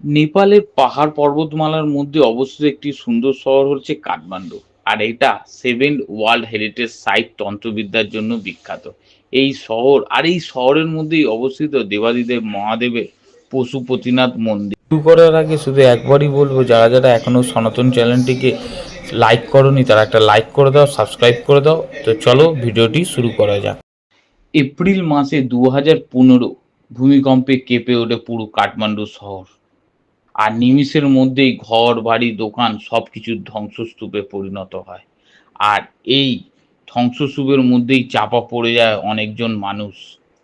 নেপালের পাহাড় পর্বতমালার মধ্যে অবস্থিত একটি সুন্দর শহর হচ্ছে কাঠমান্ডু। আর এটা সেভেন ওয়ার্ল্ড হেরিটেজ সাইট তন্ত্রবিদ্যার জন্য বিখ্যাত। এই শহর আর এই শহরের মধ্যেই অবস্থিত দেবাদিদেব মহাদেবের পশুপতিনাথ মন্দির। শুরু করার আগে শুধু একবারই বলব যারা যারা এখনও সনাতন চ্যানেলটিকে লাইক করনি তারা একটা লাইক করে দাও সাবস্ক্রাইব করে দাও। তো চলো ভিডিওটি শুরু করা যাক। এপ্রিল মাসে দু হাজার পনেরো ভূমিকম্পে কেঁপে ওঠে পুরো কাঠমান্ডু শহর। আর নিমিষের মধ্যেই ঘর, বাড়ি, দোকান সব কিছুর ধ্বংসস্তূপে পরিণত হয়। আর এই ধ্বংসস্তূপের মধ্যেই চাপা পড়ে যায় অনেকজন মানুষ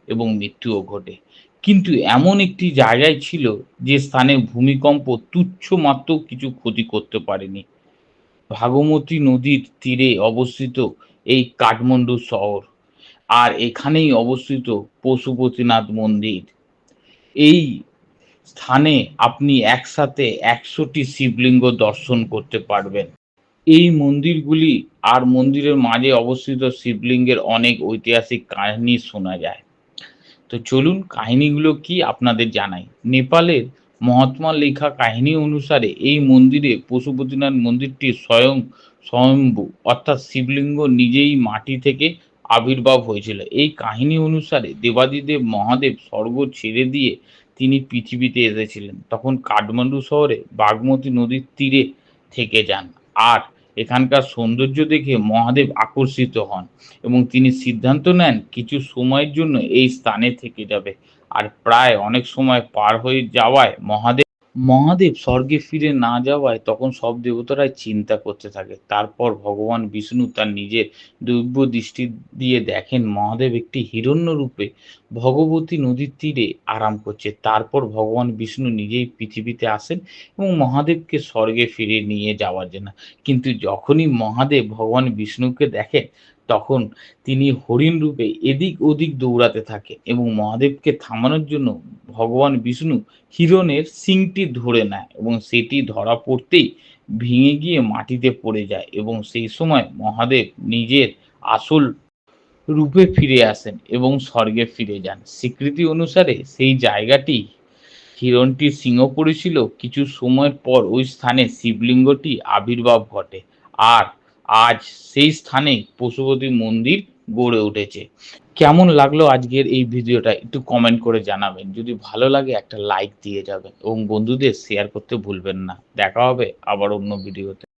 এবং মৃত্যুও ঘটে। কিন্তু এমন একটি জায়গায় ছিল যে স্থানে ভূমিকম্প তুচ্ছ মাত্র কিছু ক্ষতি করতে পারেনি। ভাগমতী নদীর তীরে অবস্থিত এই কাঠমান্ডু শহর আর এখানেই অবস্থিত পশুপতিনাথ মন্দির। এই স্থানে আপনি একসাথে একশোটি শিবলিঙ্গ দর্শন করতে পারবেন। এই মন্দিরগুলি আর মন্দিরের মাঝে অবস্থিত শিবলিঙ্গের অনেক ঐতিহাসিক কাহিনী শোনা যায়। তো চলুন কাহিনীগুলো কি আপনাদের জানাই। নেপালের মহাত্মা লেখা কাহিনী অনুসারে এই মন্দিরে পশুপতিনাথ মন্দিরটি স্বয়ং স্বয়ম্ভু, অর্থাৎ শিবলিঙ্গ নিজেই মাটি থেকে আবির্ভাব হয়েছিল। এই কাহিনী অনুসারে দেবাদিদেব মহাদেব স্বর্গ ছেড়ে দিয়ে তিনি পৃথিবীতে এসেছিলেন। তখন কাঠমান্ডু শহরে বাগমতী নদীর তীরে থেকে যান আর এখানকার সৌন্দর্য দেখে মহাদেব আকর্ষিত হন এবং তিনি সিদ্ধান্ত নেন কিছু সময়ের জন্য এই স্থানে থেকে যাবে। আর প্রায় অনেক সময় পার হয়ে যাওয়ায় মহাদেব মহাদেব স্বর্গে ফিরে না যাওয়ায় তখন সব দেবতারাই চিন্তা করতে থাকে। তারপর ভগবান বিষ্ণু তার নিজের দৈব্য দৃষ্টি দিয়ে দেখেন মহাদেব একটি হিরণ্য রূপে ভগবতী নদীর তীরে আরাম করছে। তারপর ভগবান বিষ্ণু নিজেই পৃথিবীতে আসেন এবং মহাদেবকে স্বর্গে ফিরে নিয়ে যাওয়ার জন্য। কিন্তু যখনই মহাদেব ভগবান বিষ্ণুকে দেখেন, তখন তিনি হরিণ রূপে এদিক ওদিক দৌড়াতে থাকে এবং মহাদেবকে থামানোর জন্য ভগবান বিষ্ণু হিরণের সিংটি ধরে নেয় এবং সেটি ধরা পড়তেই ভেঙে গিয়ে মাটিতে পড়ে যায় এবং সেই সময় মহাদেব নিজের আসল রূপে ফিরে আসেন এবং স্বর্গে ফিরে যান। স্বীকৃতি অনুসারে সেই জায়গাটি হিরণটির সিংহ পড়েছিল। কিছু সময়ের পর ওই স্থানে শিবলিঙ্গটি আবির্ভাব ঘটে। আর আজ সেই স্থানে পশুপতি মন্দির গড়ে উঠেছে। কেমন লাগল আজকের এই ভিডিওটা একটু কমেন্ট করে জানাবেন। যদি ভালো লাগে একটা লাইক দিয়ে যাবেন এবং বন্ধুদের শেয়ার করতে ভুলবেন না। দেখা হবে আবার অন্য ভিডিওতে